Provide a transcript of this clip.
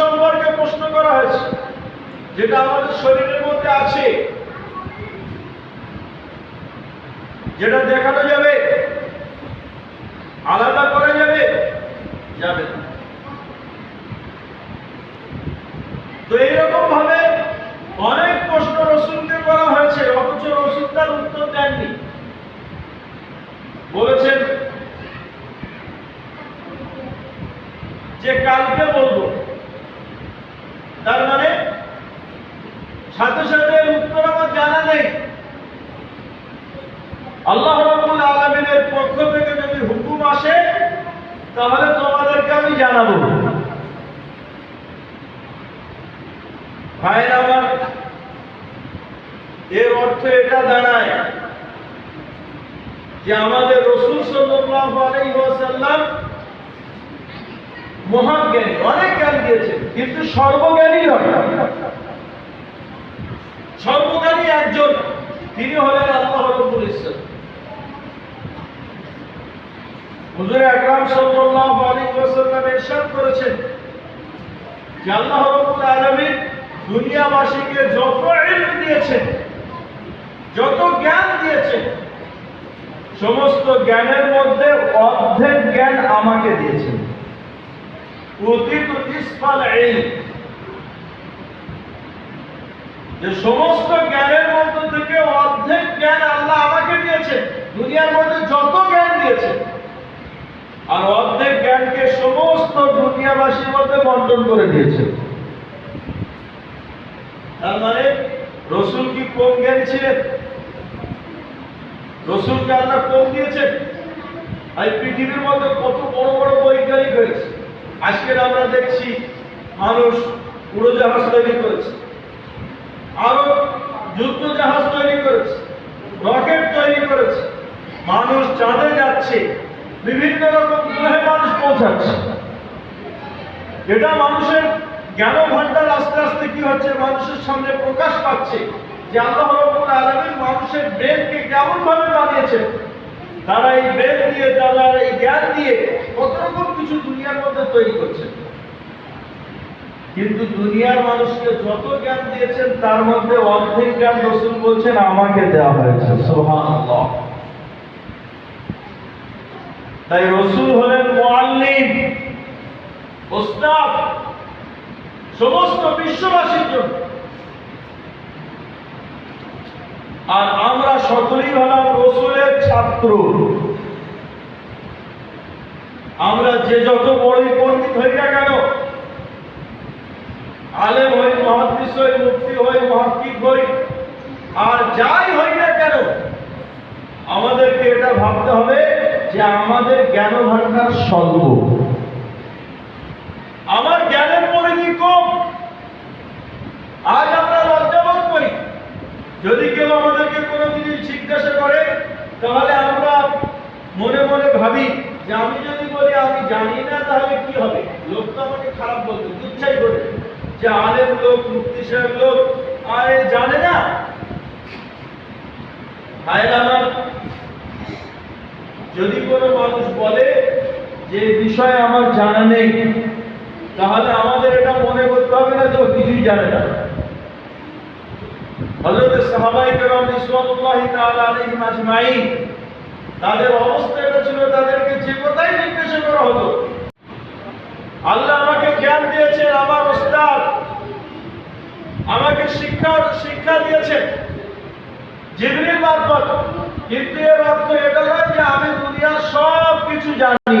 সম্পর্কে প্রশ্ন করা হয়েছে, যেটা আমাদের শরীরের মধ্যে আছে, যেটা দেখানো যাবে, আলাদা করা যাবে যাবে না তো এইরকম ভাবে অনেক প্রশ্ন রসুলকে করা হয়েছে অথচ রসুল তার উত্তর দেননি বলেছেন যে কালকে বলব তার মানে সাথে সাথে এর উত্তর আমার জানা নেই আল্লাহ রাব্বুল আলামিনের পক্ষ থেকে যদি হুকুম আসে, তাহলে তোমাদেরকে আমি জানাব। ভাইরা আমার, এর অর্থ এটা দাঁড়ায় যে আমাদের রসুল ওয়াসাল্লাম মহাজ্ঞানী, অনেক জ্ঞান দিয়েছেন, কিন্তু সর্বজ্ঞানী নয় সর্বজ্ঞানী একজন তিনি হলেন আল্লাহ রব্বুল ইসলাম হুজুর আকরাম সাল্লাল্লাহু আলাইহি ওয়াসাল্লাম ইরশাদ করেছেন যে আল্লাহ রাব্বুল আলামিন দুনিয়াবাসীকে যত ইলম দিয়েছেন, যত জ্ঞান দিয়েছেন, সমস্ত জ্ঞানের মধ্যে অর্ধেক জ্ঞান আমাকে দিয়েছেন। যে সমস্ত জ্ঞানের মধ্যে থেকে অর্ধেক জ্ঞান আল্লাহ আমাকে দিয়েছে দুনিয়ার মধ্যে যত জ্ঞান দিয়েছেন আর অর্ধেক জ্ঞানকে সমস্ত দুনিয়াবাসীর মধ্যে বন্টন করে দিয়েছে। তার মানে রসুল কি কম জ্ঞানী ছিলেন? রসুলকে আল্লাহ কম দিয়েছেন? আর পৃথিবীর মধ্যে কত বড় বড় বৈজ্ঞানিক হয়েছে আজকের আমরা দেখছি মানুষ উড়োজাহাজ তৈরি করেছে। আরও যুদ্ধ জাহাজ তৈরি করেছে। রকেট তৈরি করেছে। মানুষ চাঁদে যাচ্ছে। বিভিন্ন রকম গ্রহে মানুষ পৌঁছাচ্ছে। এটা মানুষের জ্ঞান ভান্ডার আস্তে আস্তে কি হচ্ছে? মানুষের সামনে প্রকাশ পাচ্ছে যে আল্লাহ রাব্বুল আলামিন মানুষের ব্রেনকে কেমন ভাবে বানিয়েছেন? তারা এই ব্রেন দিয়ে, তারা এই জ্ঞান দিয়ে কত রকম কিছু দুনিয়ার মধ্যে তৈরি করছে কিন্তু দুনিয়ার মানুষকে যত জ্ঞান দিয়েছেন, তার মধ্যে অর্ধেক জ্ঞান রসুল বলছেন, আমাকে দেওয়া হয়েছে। সুবহানাল্লাহ। তাই রসুল হলেন মুআল্লিম ওস্তাদ সমস্ত বিশ্ববাসীর জন্য। আর আমরা সকলেই হলাম রসুলের ছাত্র। আমরা যে যত বড়ই পণ্ডিত হই না কেন, আলেম হই, মহাদিস হই মুক্তি হই মহাকিক হই, আর যাই হই না কেন, আমাদেরকে এটা ভাবতে হবে যে আমাদের জ্ঞান ভান্ডার স্বল্প। আমার জ্ঞানের পরিধি কম। আজ আমরা লজ্জাবোধ করি। যদি কেউ আমাদেরকে কোনো জিনিস জিজ্ঞাসা করে, তাহলে আমরা মনে মনে ভাবি যে আমি যদি বলি আমি জানি না, তাহলে কি হবে? লোক তো আমাকে খারাপ বলবে ইচ্ছাই করে যে আলেম লোক, মুক্তি সাহেব লোক, আর জানে না। যদি কোনো মানুষ বলে যে বিষয়ে আমার জানা নেই, তাহলে আমাদের এটা মনে করতে হবে না যে কিছুই জানে না। হযরত সাহাবায়ে কেরাম রিজওয়ানুল্লাহি তাআলা আলাইহিম আজমাইন, তাদের অবস্থা এটা ছিল তাদেরকে যে কথাই জিজ্ঞাসা করা হতো আল্লাহ আমাকে জ্ঞান দিয়েছেন, আমার ওস্তাদ আমাকে শিক্ষা শিক্ষা দিয়েছেন। জিবরির মারফত। কিন্তু এর অর্থ এটা নয় যে আমি দুনিয়ার সব কিছু জানি।